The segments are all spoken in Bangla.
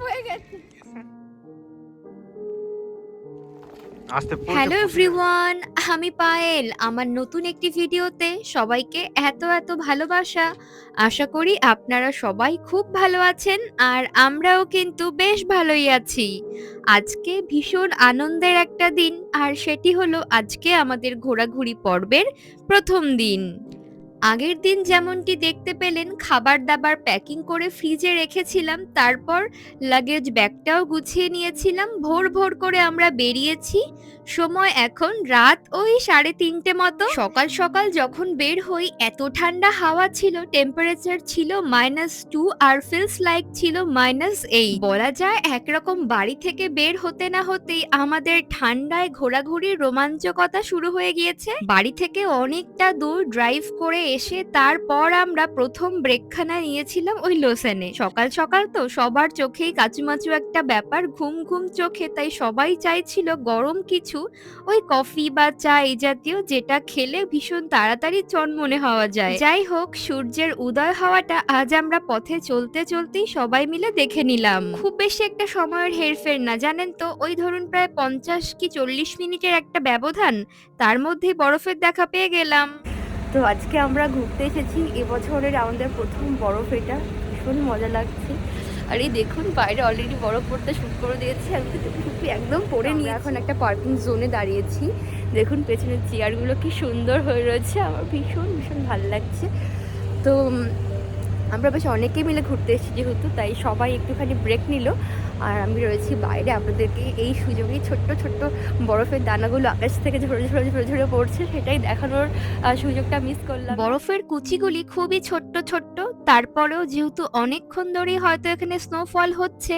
হয়ে গেছে। হ্যালো এভরিওয়ান আমি পায়েল আমার নতুন একটি ভিডিওতে সবাইকে এত এত ভালোবাসা। আশা করি আপনারা সবাই খুব ভালো আছেন আর আমরাও কিন্তু বেশ ভালোই আছি। আজকে ভীষণ আনন্দের একটা দিন আর সেটি হলো আজকে আমাদের ঘোরাঘুরি পর্বের প্রথম দিন। আগের দিন যেমনটি দেখতে পেলেন খাবার দাবার প্যাকিং করে ফ্রিজে রেখেছিলাম, তারপর লাগেজ ব্যাগটাও গুছিয়ে নিয়েছিলাম। ভোর ভোর করে আমরা বেরিয়েছি। সময় এখন রাত ওই সাড়ে তিনটে মতো। সকাল সকাল যখন বের হই, এত ঠান্ডা হাওয়া ছিল টেম্পারেচার ছিল মাইনাস টু আর ফিলস লাইক ছিল মাইনাস এইট বলা যায় একরকম বাড়ি থেকে বের হতে না হতেই আমাদের ঠান্ডায় ঘোরাঘুরির রোমাঞ্চকতা শুরু হয়ে গিয়েছে। বাড়ি থেকে অনেকটা দূর ড্রাইভ করে এসে তারপর আমরা প্রথম ব্রেকখানা নিয়েছিলাম ওই লোসেনে সকাল সকাল তো সবার চোখেই কাচুমাচু একটা ব্যাপার, ঘুম ঘুম চোখে, তাই সবাই চাইছিল গরম কিছু ওই কফি বা চা এই জাতীয় যেটা খেলে ভীষণ তাড়াতাড়ি চনমনে হওয়া যায়। যাই হোক, সূর্যের উদয় হওয়াটা আজ আমরা পথে চলতে চলতেই সবাই মিলে দেখে নিলাম। খুব বেশি একটা সময়ের হেরফের না, জানেন তো? ওই ধরুন প্রায় পঞ্চাশ কি চল্লিশ মিনিটের একটা ব্যবধান, তার মধ্যেই বরফের দেখা পেয়ে গেলাম। তো আজকে আমরা ঘুরতে এসেছি, এবছরের আমাদের প্রথম বরফ এটা। ভীষণ মজা লাগছে। আর এই দেখুন বাইরে অলরেডি বরফ পড়তে শুট করে দিয়েছি। আমি তো টুপি একদম পরে নিয়ে এখন একটা পার্কিং জোনে দাঁড়িয়েছি। দেখুন পেছনের চেয়ারগুলো কি সুন্দর হয়ে রয়েছে। আমার ভীষণ ভীষণ ভালো লাগছে। তো আমরা বেশ অনেকেই মিলে ঘুরতে এসেছি যেহেতু তাই সবাই একটুখানি ব্রেক নিল। আর আমি রয়েছি বাইরে। আপনাদেরকে এই সুযোগেই ছোট্ট ছোট্ট বরফের দানাগুলো আকাশ থেকে ঝরে ঝরে ঝরে ঝরে পড়ছে। সেটাই দেখানোর সুযোগটা মিস করলাম। বরফের কুচিগুলি খুবই ছোট্ট ছোট্ট। তারপরেও যেহেতু অনেকক্ষণ ধরেই হয়তো এখানে স্নোফল হচ্ছে,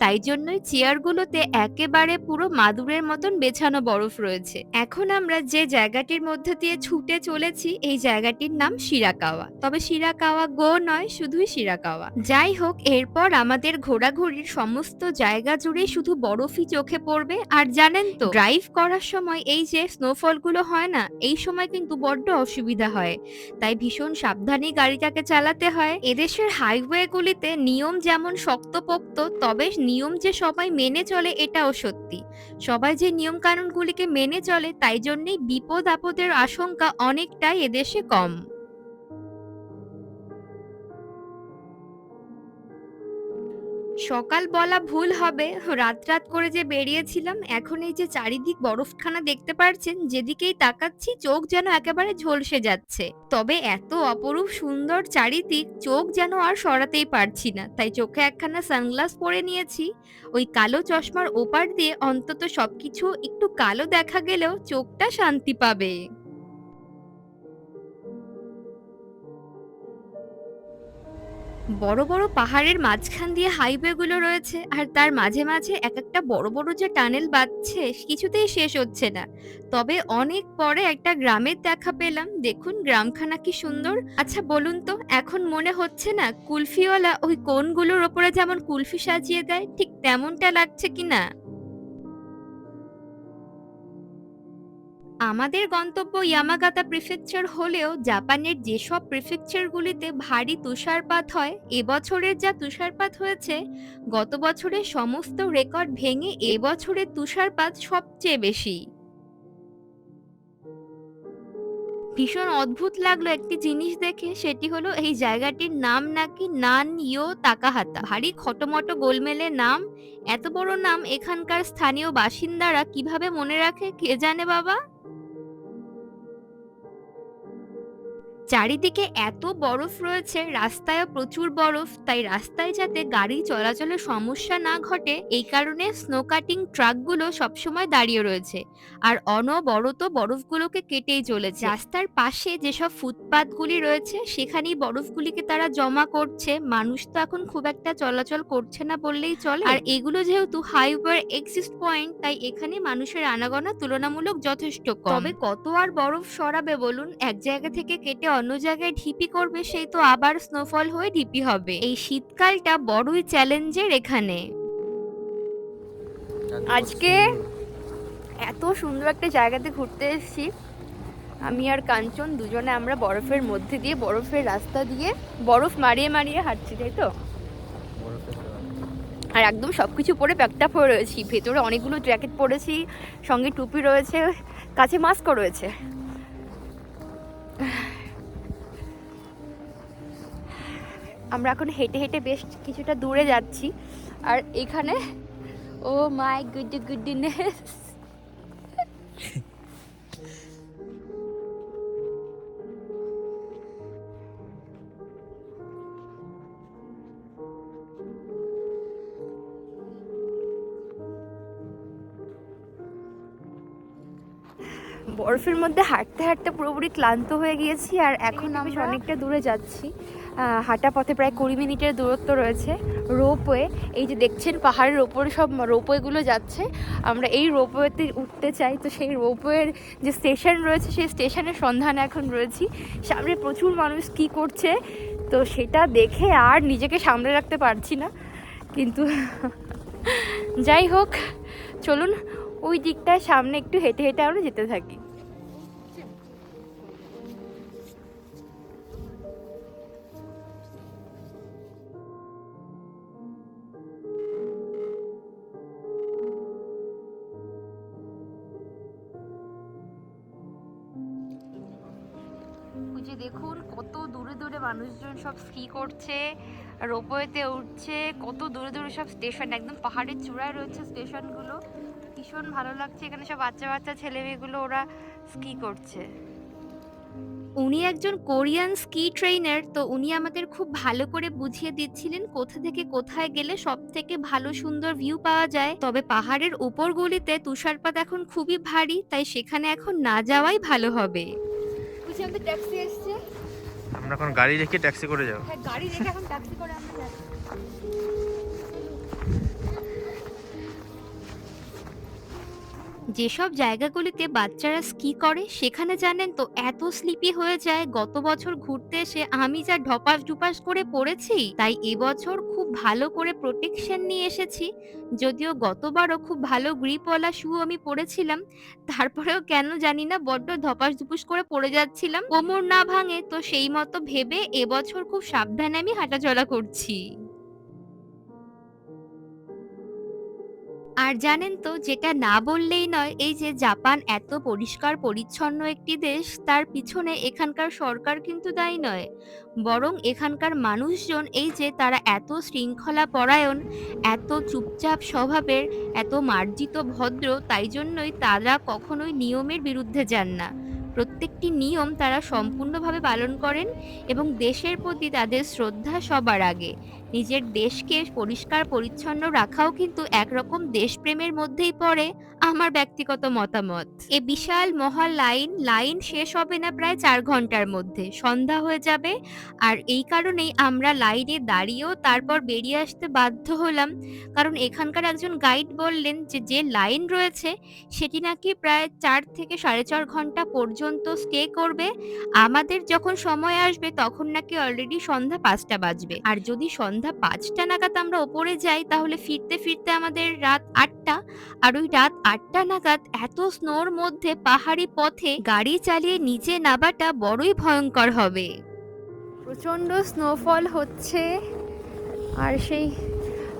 তাই জন্যই চেয়ারগুলোতে একেবারে পুরো মাদুরের মতন বেছানো বরফ রয়েছে। এখন আমরা যে জায়গাটির মধ্যে দিয়ে ছুটে চলেছি, এই জায়গাটির নাম শিরাকাওয়া। তবে শিরাকাওয়া গো নয়, শুধুই শিরাকাওয়া। যাই হোক, এরপর আমাদের ঘোরাঘুরির সমস্ত জায়গা জুড়ে শুধু বরফই চোখে পড়বে। আর জানেন তো ড্রাইভ করার সময় এই যে স্নোফলগুলো হয় না, এই সময় কিন্তু বড্ড অসুবিধা হয়। তাই ভীষণ সাবধানে গাড়িটাকে চালাতে হয়। এদেশের হাইওয়েগুলিতে নিয়ম যেমন শক্তপোক্ত, তবে নিয়ম যে সবাই মেনে চলে এটাও সত্যি। সবাই যে নিয়ম কানুনগুলিকে মেনে চলে, তাই জন্যই বিপদ আপদের আশঙ্কা অনেকটাই এদেশে কম। সকাল বলা ভুল হবে। রাত রাত করে যে বেরিয়েছিলাম, এখন এই যে চারিদিক বরফখানা দেখতে পারছেন, যেদিকেই তাকাচ্ছি চোখ যেন একেবারে ঝলসে যাচ্ছে। তবে এত অপরূপ সুন্দর চারিদিক চোখ যেন আর সরাতেই পারছি না। তাই চোখে একখানা সানগ্লাস পরে নিয়েছি। ওই কালো চশমার ওপার দিয়ে অন্তত সবকিছু একটু কালো দেখা গেলেও চোখটা শান্তি পাবে। বড় বড় পাহাড়ের মাঝখান দিয়ে হাইওয়েগুলো রয়েছে আর তার মাঝে মাঝে এক একটা বড় বড় যে টানেল বাঁধছে কিছুতেই শেষ হচ্ছে না। তবে অনেক পরে একটা গ্রামের দেখা পেলাম। দেখুন গ্রামখানা কি সুন্দর। আচ্ছা বলুন তো, এখন মনে হচ্ছে না কুলফিওয়ালা ওই কোনগুলোর ওপরে যেমন কুলফি সাজিয়ে দেয়, ঠিক তেমনটা লাগছে কি না আমাদের গন্তব্য ইয়ামাগাতা প্রিফেকচার হলেও জাপানের যেসব প্রিফেকচারগুলিতে ভারী তুষারপাত হয় এবছরের যা তুষারপাত হয়েছে, গত বছরের সমস্ত রেকর্ড ভেঙে এবছরের তুষারপাত সবচেয়ে বেশি। ভীষণ অদ্ভুত লাগল একটি জিনিস দেখে, সেটি হলো এই জায়গাটির নাম নাকি নান ইয়ো তাকাহাতা। ভারী খটোমটো গোলমেলে নাম, এত বড় নাম এখানকার স্থানীয় বাসিন্দারা কীভাবে মনে রাখে কে জানে বাবা? চারিদিকে এত বরফ রয়েছে রাস্তায়ও প্রচুর বরফ, তাই রাস্তায় যাতে গাড়ি চলাচলের সমস্যা না ঘটে, এই কারণে স্নো কাটিং ট্রাকগুলো সবসময় দাঁড়িয়ে রয়েছে। আর অনবরত বরফগুলোকে কেটেই চলেছে। রাস্তার পাশে যেসব ফুটপাতগুলি রয়েছে, সেখানেই বরফগুলিকে তারা জমা করছে। মানুষ তো এখন খুব একটা চলাচল করছে না বললেই চলে। আর এগুলো যেহেতু হাইওয়ে এক্সিস্ট পয়েন্ট তাই এখানে মানুষের আনাগোনা তুলনামূলক যথেষ্ট কম। তবে কত আর বরফ সরাবে বলুন? এক জায়গা থেকে কেটে অন্য জায়গায় ঢিপি করবে সেই তো আবার স্নোফল হয়ে ঢিপি হবে। এই শীতকালটা বড়ই চ্যালেঞ্জের এখানে। আজকে এত সুন্দর একটা জায়গাতে ঘুরতে এসেছি। আমি আর কাঞ্চন দুজনে আমরা বরফের মধ্যে দিয়ে বরফের রাস্তা দিয়ে বরফ মারিয়ে মারিয়ে হাঁটছি তাই তো? আর একদম সব কিছু পরে প্যাকটা পরে রয়েছি। ভেতরে অনেকগুলো জ্যাকেট পরেছি সঙ্গে টুপি রয়েছে কাছে মাস্কও রয়েছে। আমরা এখন হেঁটে হেঁটে বেশ কিছুটা দূরে যাচ্ছি। আর এখানে ও মাই গুড গুডনেস বরফের মধ্যে হাঁটতে হাঁটতে পুরোপুরি ক্লান্ত হয়ে গিয়েছি আর এখন আমি অনেকটা দূরে যাচ্ছি। হাঁটা পথে প্রায় কুড়ি মিনিটের দূরত্ব রয়েছে। রোপওয়ে, এই যে দেখছেন পাহাড়ের ওপরে সব রোপওয়েগুলো যাচ্ছে। আমরা এই রোপওয়েতে উঠতে চাই। তো সেই রোপওয়ের যে স্টেশন রয়েছে, সেই স্টেশনের সন্ধানে এখন রয়েছি। সামনে প্রচুর মানুষ কী করছে, তো সেটা দেখে আর নিজেকে সামলে রাখতে পারছি না। কিন্তু যাই হোক, চলুন ওই দিকটায় সামনে একটু হেঁটে হেঁটে আমরা যেতে থাকি। সব স্কি করছে রোপওয়েতে উঠছে কত দূরে দূরে সব স্টেশন একদম পাহাড়ের চূড়ায় রয়েছে স্টেশনগুলো। ভীষণ ভালো লাগছে এখানে সব বাচ্চা বাচ্চা ছেলে মেয়েগুলো ওরা স্কি করছে। উনি একজন কোরিয়ান স্কি ট্রেনার তো উনি আমাদের খুব ভালো করে বুঝিয়ে দিচ্ছিলেন কোথা থেকে কোথায় গেলে সব থেকে ভালো সুন্দর ভিউ পাওয়া যায়। তবে পাহাড়ের উপর গলিতে তুষারপাত এখন খুবই ভারী তাই সেখানে এখন না যাওয়াই ভালো হবে। বুঝছি আমাদের ট্যাক্সি এসছে। আমরা এখন গাড়ি রেখে ট্যাক্সি করে যাব। হ্যাঁ গাড়ি রেখে এখন ট্যাক্সি করে আমরা যেসব জায়গাগুলিতে বাচ্চারা স্কি করে, সেখানে জানেন তো এত স্লিপি হয়ে যায়, গত বছর ঘুরতে এসে আমি যা ঢপাস ঢুপাস করে পড়েছি, তাই এবছর খুব ভালো করে প্রোটেকশন নিয়ে এসেছি। যদিও গতবারও খুব ভালো গ্রিপওয়ালা শু আমি পরেছিলাম, তারপরেও কেন জানি না বড্ড ধপাস ধুপুস করে পড়ে যাচ্ছিলাম। কোমর না ভাঙে, তো সেই মতো ভেবে এবছর খুব সাবধানে আমি হাঁটাচলা করছি। আর জানেন তো, যেটা না বললেই নয়, এই যে জাপান এত পরিষ্কার পরিচ্ছন্ন একটি দেশ, তার পিছনে এখানকার সরকার কিন্তু দায়ী নয়। বরং এখানকার মানুষজন, এই যে তারা এত শৃঙ্খলা পরায়ণ, এত চুপচাপ স্বভাবের, এত মার্জিত ভদ্র, তাই জন্যই তারা কখনোই নিয়মের বিরুদ্ধে যান না। প্রত্যেকটি নিয়ম তারা সম্পূর্ণভাবে পালন করেন এবং দেশের প্রতি তাদের শ্রদ্ধা সবার আগে। নিজের দেশকে পরিষ্কার, পরিচ্ছন্ন রাখাও কিন্তু একরকম দেশপ্রেমের মধ্যেই পড়ে আমার ব্যক্তিগত মতামত। এ বিশাল মহা লাইন লাইন শেষ হবে না প্রায় চার ঘণ্টার মধ্যে। সন্ধ্যা হয়ে যাবে আর এই কারণেই আমরা লাইনে দাঁড়িয়েও তারপর বেরিয়ে আসতে বাধ্য হলাম। কারণ এখানকার একজন গাইড বললেন যে যে লাইন রয়েছে সেটি নাকি প্রায় চার থেকে সাড়ে চার ঘণ্টা পর্যন্ত স্টে করবে। আমাদের যখন সময় আসবে তখন নাকি অলরেডি সন্ধ্যা পাঁচটা বাজবে। আর যদি সন্ধ্যা পাঁচটা নাগাদ আমরা ওপরে যাই তাহলে ফিরতে ফিরতে আমাদের রাত আটটা। আর ওই রাত আটটা নাগাদ এত স্নোর মধ্যে পাহাড়ি পথে গাড়ি চালিয়ে নিচে নামাটা বড়ই ভয়ঙ্কর হবে। প্রচণ্ড স্নোফল হচ্ছে আর সেই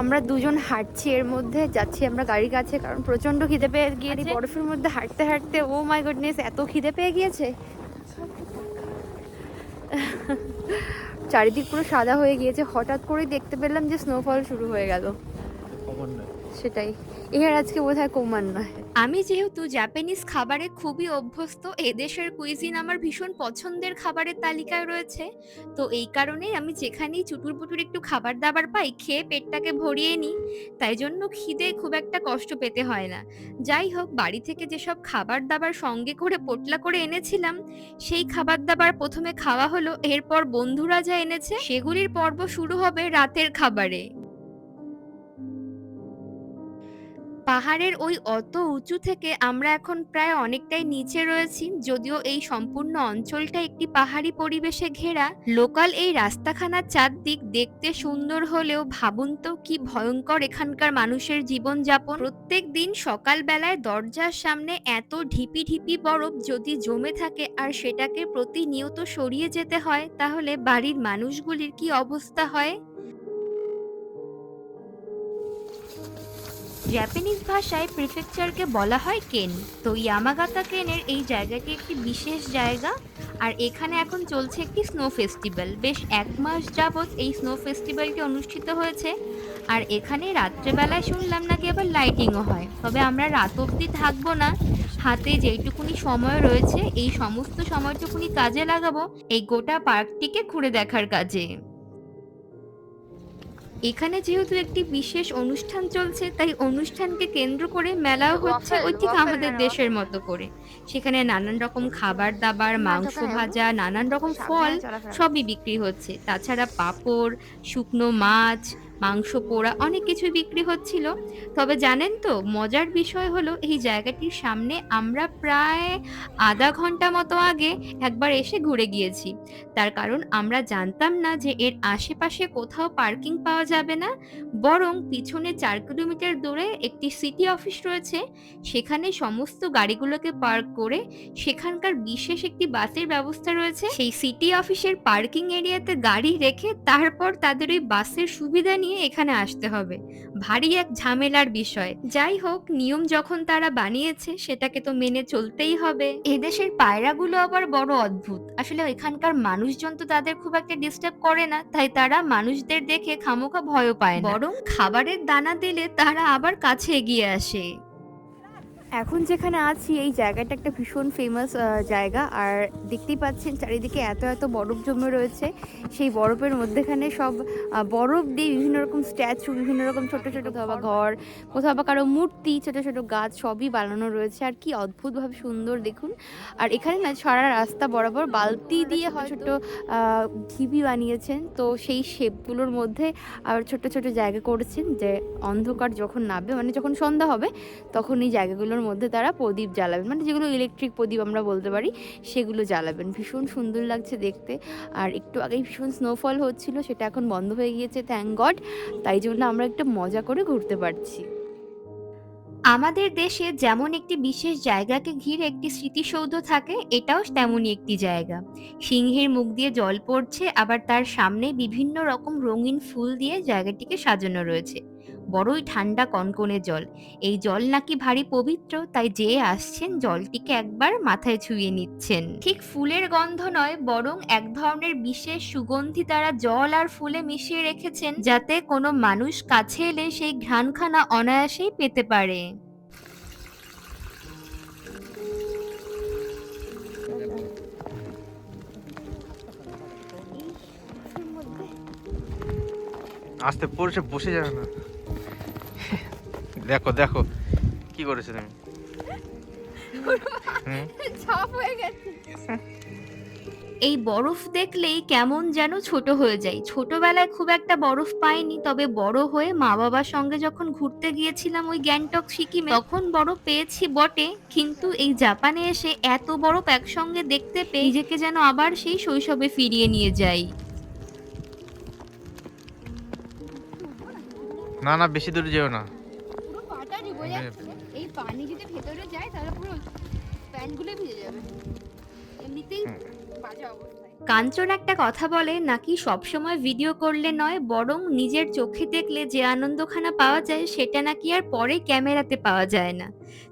আমরা দুজন হাঁটছি এর মধ্যে যাচ্ছি আমরা গাড়ির কাছে কারণ প্রচণ্ড খিদে পেয়ে গিয়েছে। বরফের মধ্যে হাঁটতে হাঁটতে ও মাই গুডনেস এত খিদে পেয়ে গিয়েছে। চারিদিক পুরো সাদা হয়ে গিয়েছে। হঠাৎ করেই দেখতে পেলাম যে স্নোফল শুরু হয়ে গেল। সেটাই। এর আজকে বোধহয় কমান নয়। আমি যেহেতু জাপানিজ খাবারে খুবই অভ্যস্ত এদেশের কুইজিন আমার ভীষণ পছন্দের খাবারের তালিকায় রয়েছে। তো এই কারণেই আমি যেখানেই চুটুর পুটুর একটু খাবার দাবার পাই খেয়ে পেটটাকে ভরিয়ে নিই। তাই জন্য খিদে খুব একটা কষ্ট পেতে হয় না। যাই হোক বাড়ি থেকে যেসব খাবার দাবার সঙ্গে করে পোটলা করে এনেছিলাম সেই খাবার দাবার প্রথমে খাওয়া হলো। এরপর বন্ধুরা যা এনেছে সেগুলির পর্ব শুরু হবে রাতের খাবারে। পাহাড়ের ওই অত উঁচু থেকে আমরা এখন প্রায় অনেকটাই নিচে রয়েছি, যদিও এই সম্পূর্ণ অঞ্চলটা একটি পাহাড়ি পরিবেশে ঘেরা। লোকাল এই রাস্তাখানার চারদিক দেখতে সুন্দর হলেও ভাবুন তো কি ভয়ঙ্কর এখানকার মানুষের জীবনযাপন। প্রত্যেক দিন সকালবেলায় দরজার সামনে এত ঢিপি ঢিপি বরফ যদি জমে থাকে আর সেটাকে প্রতিনিয়ত সরিয়ে যেতে হয়, তাহলে বাড়ির মানুষগুলির কি অবস্থা হয়? জাপানিজ ভাষায় প্রিফেকচারকে বলা হয় কেন তো ইয়ামাগাতা কেনের এই জায়গাটি একটি বিশেষ জায়গা। আর এখানে এখন চলছে একটি স্নো ফেস্টিভ্যাল বেশ এক মাস যাবৎ এই স্নো ফেস্টিভ্যালটি অনুষ্ঠিত হয়েছে। আর এখানে রাত্রেবেলায় শুনলাম নাকি আবার লাইটিংও হয়। তবে আমরা রাত অবধি থাকব না। হাতে যেইটুকুনি সময় রয়েছে, এই সমস্ত সময়টুকুনি কাজে লাগাবো এই গোটা পার্কটিকে ঘুরে দেখার কাজে। এখানে যেহেতু একটি বিশেষ অনুষ্ঠান চলছে তাই অনুষ্ঠানকে কেন্দ্র করে মেলাও হচ্ছে ওই ঠিক আমাদের দেশের মতো করে। সেখানে নানান রকম খাবার দাবার মাংস ভাজা নানান রকম ফল সবই বিক্রি হচ্ছে। তাছাড়া পাঁপড় শুকনো মাছ মাংস, পোড়া অনেক কিছু বিক্রি হচ্ছিল। তবে জানেন তো, মজার বিষয় হলো এই জায়গাটির সামনে আমরা প্রায় আধা ঘণ্টা মতো আগে একবার এসে ঘুরে গিয়েছি। তার কারণ আমরা জানতাম না যে এর আশেপাশে কোথাও পার্কিং পাওয়া যাবে না। বরং পিছনে চার কিলোমিটার দূরে একটি সিটি অফিস রয়েছে। সেখানে সমস্ত গাড়িগুলোকে পার্ক করে সেখানকার বিশেষ একটি বাসের ব্যবস্থা রয়েছে। সেই সিটি অফিসের পার্কিং এরিয়াতে গাড়ি রেখে তারপর তাদের ওই বাসের সুবিধা নিয়ে এখানে আসতে হবে। ভারী এক ঝামেলার বিষয়। যাই হোক নিয়ম যখন তারা বানিয়েছে সেটাকে তো মেনে চলতেই হবে। এদেশের পায়রাগুলো আবার বড় অদ্ভুত। আসলে এখানকার মানুষজন তো তাদের খুব একটা ডিস্টার্ব করে না তাই তারা মানুষদের দেখে খামোখা ভয়ও পায় না। বরং খাবারের দানা দিলে তারা আবার কাছে এগিয়ে আসে। এখন যেখানে আছি, এই জায়গাটা একটা ভীষণ ফেমাস জায়গা। আর দেখতেই পাচ্ছেন চারিদিকে এত এত বরফ জমে রয়েছে। সেই বরফের মধ্যেখানে সব বরফ দিয়ে বিভিন্ন রকম স্ট্যাচু, বিভিন্ন রকম ছোট ছোট বা ঘর, কোথাও বা কারও মূর্তি, ছোট ছোট গাছ, সবই বানানো রয়েছে। আর কি অদ্ভুতভাবে সুন্দর দেখুন। আর এখানে না, সারা রাস্তা বরাবর বালতি দিয়ে হয় ছোট ঢিবি বানিয়েছেন। তো সেই শেপগুলোর মধ্যে আর ছোট ছোট জায়গা করেছেন যে অন্ধকার যখন নামবে মানে যখন সন্ধ্যা হবে, তখন এই জায়গাগুলোর মধ্যে তারা প্রদীপ জ্বালাবেন মানে যেগুলো ইলেকট্রিক প্রদীপ আমরা বলতে পারি সেগুলো জ্বালাবেন। ভীষণ সুন্দর লাগছে দেখতে। আর একটু আগেই ভীষণ স্নোফল হচ্ছিল সেটা এখন বন্ধ হয়ে গিয়েছে থ্যাংক গড তাই জন্য আমরা একটু মজা করে ঘুরতে পারছি। আমাদের দেশে যেমন একটি বিশেষ জায়গাকে ঘিরে একটি স্মৃতিসৌধ থাকে এটাও তেমনই একটি জায়গা। সিংহের মুখ দিয়ে জল পড়ছে আবার তার সামনে বিভিন্ন রকম রঙিন ফুল দিয়ে জায়গাটিকে সাজানো রয়েছে। বড়ই ঠান্ডা কনকনে জল। এই জল নাকি ভারী পবিত্র, তাই যে আসছেন জলটিকে একবার মাথায় ছুঁয়ে নিচ্ছেন। ঠিক ফুলের গন্ধ নয়, বরং এক ধরনের বিশেষ সুগন্ধি তারা জল আর ফুলে মিশিয়ে রেখেছেন, যাতে কোনো মানুষ কাছে এলে সেই ঘ্রাণখানা অনায়াসেই পেতে পারে। আসতে পড়ছে, বসে যাবে না। দেখো দেখো। কি করেছ তুমি? হুম? ছাপ হয়ে গেছে। এই বরফ দেখলেই কেমন যেন ছোট হয়ে যায়। ছোটবেলায় খুব একটা বরফ পাইনি তবে বড় হয়ে মা বাবার সঙ্গে যখন ঘুরতে গিয়েছিলাম ওই গ্যাংটক সিকিমে তখন বরফ পেয়েছি বটে। কিন্তু এই জাপানে এসে এত বরফ একসঙ্গে দেখতে পেয়ে নিজেকে যেন আবার সেই শৈশবে ফিরিয়ে নিয়ে যাই। না না বেশি দূরে যেও না। যাচ্ছে এই পানি যদি ভেতরে যায় তাহলে পুরো প্যান্টগুলো ভিজে যাবে। এমনিতেই বাজে অবস্থায় কাঞ্চন একটা কথা বলে, নাকি সবসময় ভিডিও করলে নয়, বরং নিজের চোখে দেখলে যে আনন্দখানা পাওয়া যায়, সেটা নাকি আর পরে ক্যামেরাতে পাওয়া যায় না।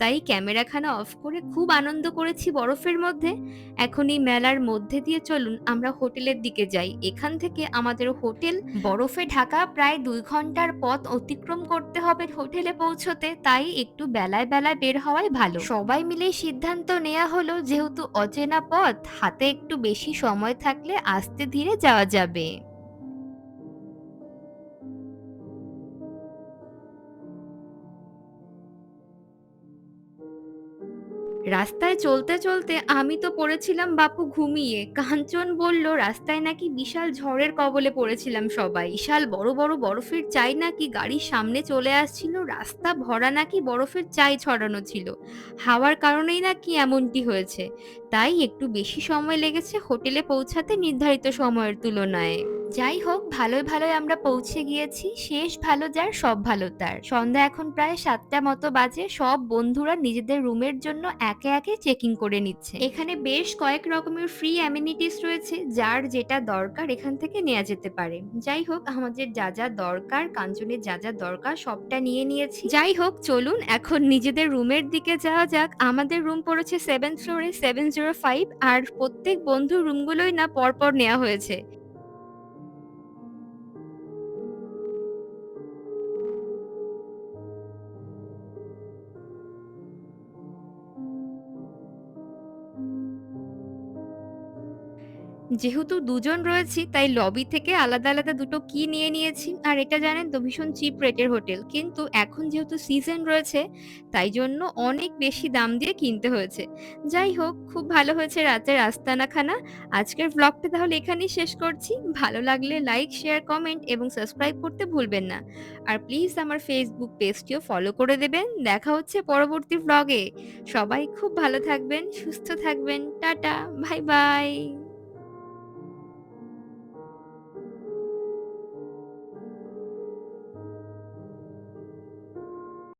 তাই ক্যামেরাখানা অফ করে খুব আনন্দ করেছি বরফের মধ্যে। এখন এই মেলার মধ্যে দিয়ে চলুন, আমরা হোটেলের দিকে যাই। এখান থেকে আমাদের হোটেল বরফে ঢাকা প্রায় দুই ঘণ্টার পথ অতিক্রম করতে হবে হোটেলে পৌঁছতে, তাই একটু বেলায় বেলায় বের হওয়াই ভালো। সবাই মিলে সিদ্ধান্ত নেওয়া হলো, যেহেতু অচেনা পথ, হাতে একটু বেশি সময় থাকলে আস্তে ধীরে যাওয়া যাবে। রাস্তায় চলতে চলতে আমি তো পড়েছিলাম বাপু ঘুমিয়ে। কাঞ্চন বলল, রাস্তায় নাকি বিশাল ঝড়ের কবলে পড়েছিলাম সবাই। বিশাল বড় বড় বরফের চাই নাকি গাড়ির সামনে চলে আসছিল। রাস্তা ভরা নাকি বরফের চাই ছড়ানো ছিল। হাওয়ার কারণেই নাকি এমনটি হয়েছে। তাই একটু বেশি সময় লেগেছে হোটেলে পৌঁছাতে নির্ধারিত সময়ের তুলনায়। যাই হোক ভালোই ভালোই আমরা পৌঁছে গিয়েছি। শেষ ভালো যার, সব ভালো তার। সন্ধ্যা এখন প্রায় সাতটা মতো বাজে। সব বন্ধুরা নিজেদের রুমের জন্য একে একে চেকিং করে নিচ্ছে। এখানে বেশ কয়েক রকমের ফ্রি অ্যামিনিটিস রয়েছে, যার যেটা দরকার এখান থেকে নেওয়া যেতে পারে। যাই হোক, আমাদের যা যা দরকার, কাঞ্চনের যা যা দরকার, সবটা নিয়ে নিয়েছি। যাই হোক, চলুন এখন নিজেদের রুমের দিকে যাওয়া যাক। আমাদের রুম পড়েছে সেভেন ফ্লোরে সেভেন জিরো ফাইভ আর প্রত্যেক বন্ধুর রুমগুলোই না পরপর নেওয়া হয়েছে। যেহেতু দুজন রয়েছি, তাই লবি থেকে আলাদা আলাদা দুটো কি নিয়ে নিয়েছি। আর এটা জানেন তো, ভীষণ চিপ রেটের হোটেল কিন্তু এখন যেহেতু সিজন রয়েছে, তাই জন্য অনেক বেশি দাম দিয়ে কিনতে হয়েছে। যাই হোক, খুব ভালো হয়েছে রাতের আস্তানা খানা আজকের ব্লগটা তাহলে এখানেই শেষ করছি। ভালো লাগলে লাইক শেয়ার কমেন্ট এবং সাবস্ক্রাইব করতে ভুলবেন না। আর প্লিজ আমার ফেসবুক পেজটিও ফলো করে দেবেন। দেখা হচ্ছে পরবর্তী ব্লগে সবাই খুব ভালো থাকবেন, সুস্থ থাকবেন। Tata bye bye